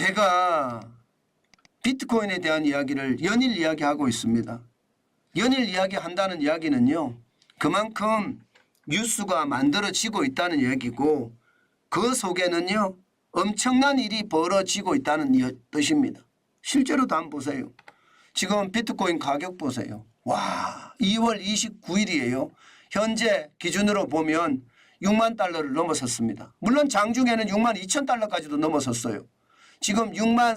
제가 비트코인에 대한 이야기를 연일 이야기하고 있습니다. 연일 이야기한다는 이야기는요. 그만큼 뉴스가 만들어지고 있다는 얘기고 그 속에는요. 엄청난 일이 벌어지고 있다는 이- 뜻입니다. 실제로도 한번 보세요. 지금 비트코인 가격 보세요. 와, 2월 29일이에요. 현재 기준으로 보면 6만 달러를 넘어섰습니다. 물론 장중에는 6만 2천 달러까지도 넘어섰어요. 지금 6만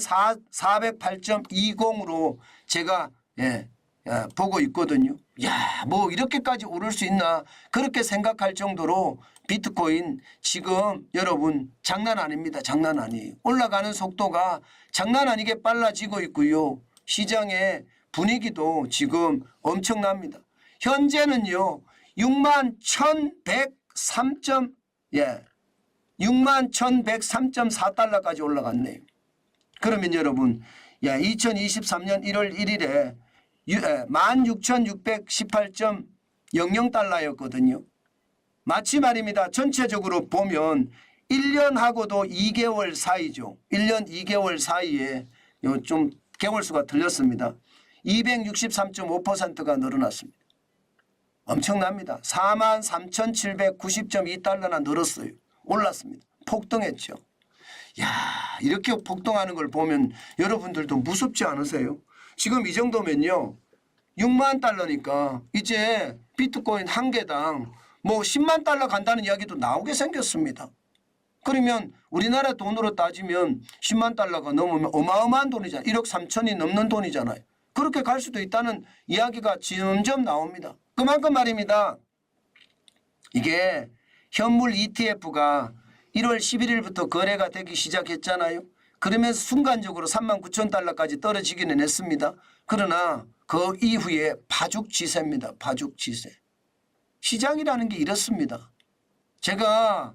408.20으로 제가 예, 예, 보고 있거든요. 야, 뭐 이렇게까지 오를 수 있나 그렇게 생각할 정도로 비트코인 지금 여러분 장난 아닙니다. 장난 아니에요. 올라가는 속도가 장난 아니게 빨라지고 있고요. 시장의 분위기도 지금 엄청납니다. 현재는요. 6만 1103점 예. 6만 1103.4달러까지 올라갔네요. 그러면 여러분, 야, 2023년 1월 1일에 16,618.00달러였거든요. 마치 말입니다. 전체적으로 보면 1년하고도 2개월 사이죠. 1년 2개월 사이에 요좀 개월 수가 틀렸습니다. 263.5%가 늘어났습니다. 엄청납니다. 43,790.2달러나 늘었어요. 올랐습니다. 폭등했죠. 야, 이렇게 폭등하는 걸 보면 여러분들도 무섭지 않으세요? 지금 이 정도면요. 6만 달러니까 이제 비트코인 한 개당 뭐 10만 달러 간다는 이야기도 나오게 생겼습니다. 그러면 우리나라 돈으로 따지면 10만 달러가 넘으면 어마어마한 돈이잖아요. 1억 3천이 넘는 돈이잖아요. 그렇게 갈 수도 있다는 이야기가 점점 나옵니다. 그만큼 말입니다. 이게 현물 ETF가 1월 11일부터 거래가 되기 시작했잖아요. 그러면서 순간적으로 3만 9천 달러까지 떨어지기는 했습니다. 그러나 그 이후에 파죽지세입니다. 파죽지세. 시장이라는 게 이렇습니다. 제가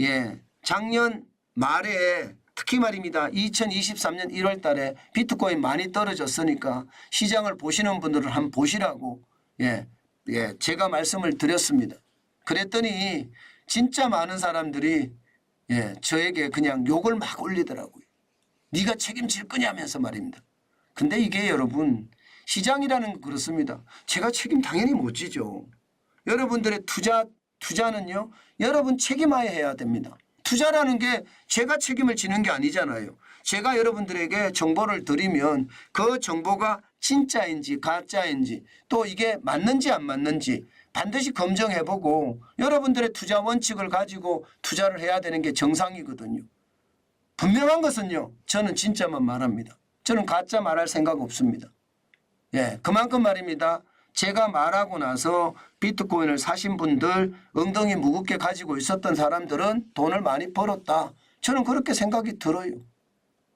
예 작년 말에 특히 말입니다. 2023년 1월 달에 비트코인 많이 떨어졌으니까 시장을 보시는 분들은 한번 보시라고 예, 예, 제가 말씀을 드렸습니다. 그랬더니 진짜 많은 사람들이 예, 저에게 그냥 욕을 막 올리더라고요. 네가 책임질 거냐면서 말입니다. 근데 이게 여러분 시장이라는 건 그렇습니다. 제가 책임 당연히 못 지죠. 여러분들의 투자 투자는요. 여러분 책임하에 해야 됩니다. 투자라는 게 제가 책임을 지는 게 아니잖아요. 제가 여러분들에게 정보를 드리면 그 정보가 진짜인지 가짜인지 또 이게 맞는지 안 맞는지 반드시 검증해보고 여러분들의 투자 원칙을 가지고 투자를 해야 되는 게 정상이거든요. 분명한 것은요. 저는 진짜만 말합니다. 저는 가짜 말할 생각 없습니다. 예, 그만큼 말입니다. 제가 말하고 나서 비트코인을 사신 분들 엉덩이 무겁게 가지고 있었던 사람들은 돈을 많이 벌었다. 저는 그렇게 생각이 들어요.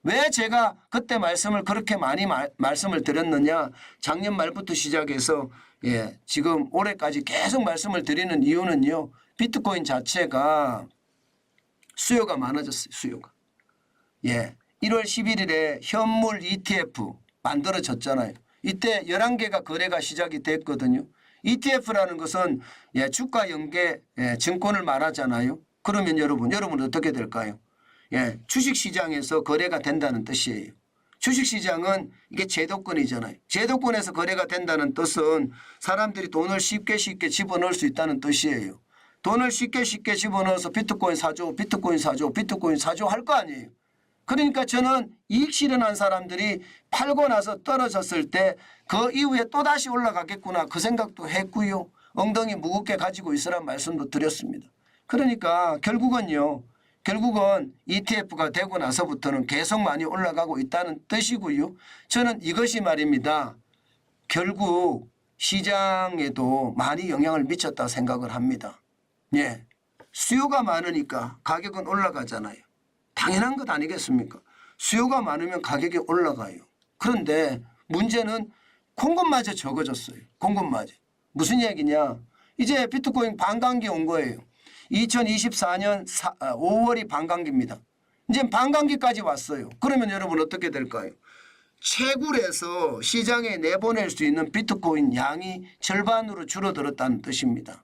왜 제가 그때 말씀을 그렇게 많이 마- 말씀을 드렸느냐? 작년 말부터 시작해서 예, 지금 올해까지 계속 말씀을 드리는 이유는요. 비트코인 자체가 수요가 많아졌어요. 수요가. 예. 1월 11일에 현물 ETF 만들어졌잖아요. 이때 11개가 거래가 시작이 됐거든요. ETF라는 것은 예, 주가 연계 예, 증권을 말하잖아요. 그러면 여러분, 여러분은 어떻게 될까요? 예, 주식 시장에서 거래가 된다는 뜻이에요. 주식 시장은 이게 제도권이잖아요. 제도권에서 거래가 된다는 뜻은 사람들이 돈을 쉽게 쉽게 집어넣을 수 있다는 뜻이에요. 돈을 쉽게 쉽게 집어넣어서 비트코인 사줘, 비트코인 사줘, 비트코인 사줘 할 거 아니에요. 그러니까 저는 이익 실현한 사람들이 팔고 나서 떨어졌을 때 그 이후에 또다시 올라가겠구나 그 생각도 했고요. 엉덩이 무겁게 가지고 있으란 말씀도 드렸습니다. 그러니까 결국은요. 결국은 ETF가 되고 나서부터는 계속 많이 올라가고 있다는 뜻이고요. 저는 이것이 말입니다. 결국 시장에도 많이 영향을 미쳤다 생각을 합니다. 예. 수요가 많으니까 가격은 올라가잖아요. 당연한 것 아니겠습니까? 수요가 많으면 가격이 올라가요. 그런데 문제는 공급마저 적어졌어요. 공급마저. 무슨 얘기냐? 이제 비트코인 반감기 온 거예요. 2024년 5월이 반감기입니다. 이제 반감기까지 왔어요. 그러면 여러분 어떻게 될까요? 채굴에서 시장에 내보낼 수 있는 비트코인 양이 절반으로 줄어들었다는 뜻입니다.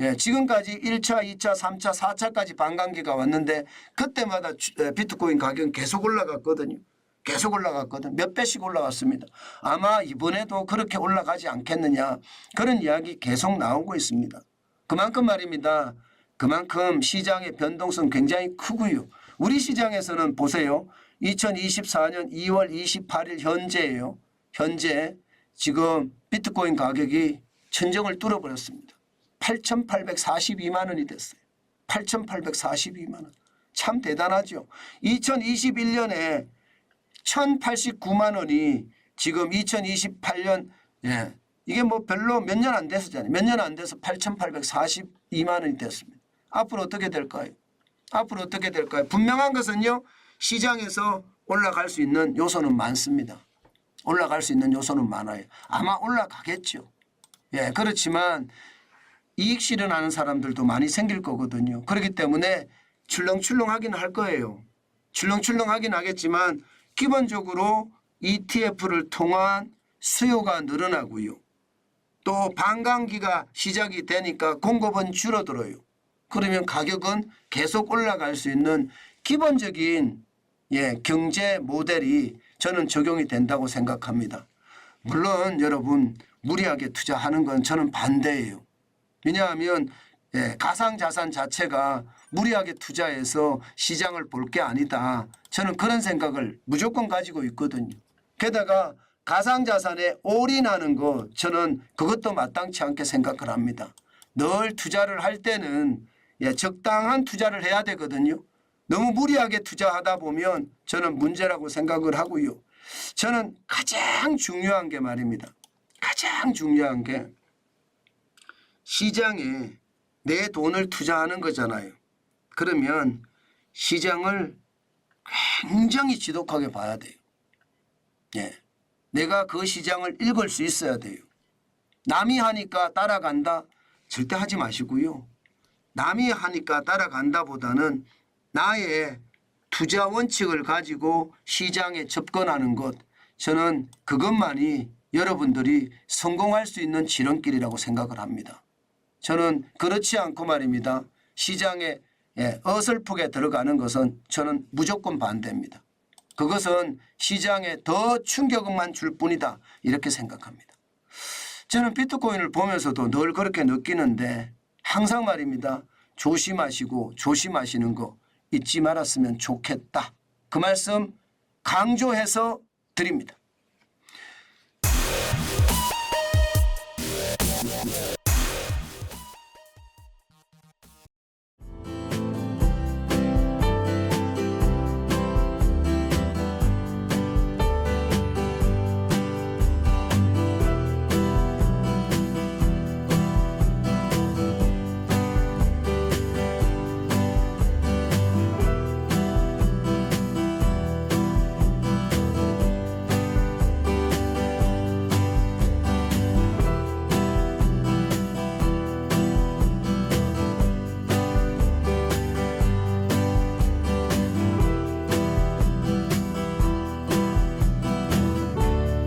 예, 지금까지 1차, 2차, 3차, 4차까지 반감기가 왔는데 그때마다 비트코인 가격은 계속 올라갔거든요. 계속 올라갔거든. 몇 배씩 올라갔습니다. 아마 이번에도 그렇게 올라가지 않겠느냐. 그런 이야기 계속 나오고 있습니다. 그만큼 말입니다. 그만큼 시장의 변동성 굉장히 크고요. 우리 시장에서는 보세요. 2024년 2월 28일 현재예요. 현재 지금 비트코인 가격이 천정을 뚫어버렸습니다. 8,842만 원이 됐어요. 8,842만 원. 참 대단하죠. 2021년에 1,089만 원이 지금 2028년 예. 이게 뭐 별로 몇 년 안 됐었잖아요. 몇 년 안 돼서 8,842만 원이 됐습니다. 앞으로 어떻게 될까요? 앞으로 어떻게 될까요? 분명한 것은요. 시장에서 올라갈 수 있는 요소는 많습니다. 올라갈 수 있는 요소는 많아요. 아마 올라가겠죠. 예, 그렇지만 이익 실현하는 사람들도 많이 생길 거거든요. 그렇기 때문에 출렁출렁 하긴 할 거예요. 출렁출렁 하긴 하겠지만 기본적으로 ETF를 통한 수요가 늘어나고요. 또 반감기가 시작이 되니까 공급은 줄어들어요. 그러면 가격은 계속 올라갈 수 있는 기본적인 예, 경제 모델이 저는 적용이 된다고 생각합니다. 물론 여러분 무리하게 투자하는 건 저는 반대예요. 왜냐하면 예, 가상자산 자체가 무리하게 투자해서 시장을 볼 게 아니다. 저는 그런 생각을 무조건 가지고 있거든요. 게다가 가상자산에 올인하는 거 저는 그것도 마땅치 않게 생각을 합니다. 늘 투자를 할 때는 예, 적당한 투자를 해야 되거든요. 너무 무리하게 투자하다 보면 저는 문제라고 생각을 하고요. 저는 가장 중요한 게 말입니다. 가장 중요한 게 시장에 내 돈을 투자하는 거잖아요. 그러면 시장을 굉장히 지독하게 봐야 돼요. 예. 내가 그 시장을 읽을 수 있어야 돼요. 남이 하니까 따라간다? 절대 하지 마시고요. 남이 하니까 따라간다 보다는 나의 투자 원칙을 가지고 시장에 접근하는 것, 저는 그것만이 여러분들이 성공할 수 있는 지름길이라고 생각을 합니다. 저는 그렇지 않고 말입니다. 시장에 예, 어설프게 들어가는 것은 저는 무조건 반대입니다. 그것은 시장에 더 충격만 줄 뿐이다. 이렇게 생각합니다. 저는 비트코인을 보면서도 늘 그렇게 느끼는데 항상 말입니다. 조심하시고 조심하시는 거 잊지 말았으면 좋겠다. 그 말씀 강조해서 드립니다.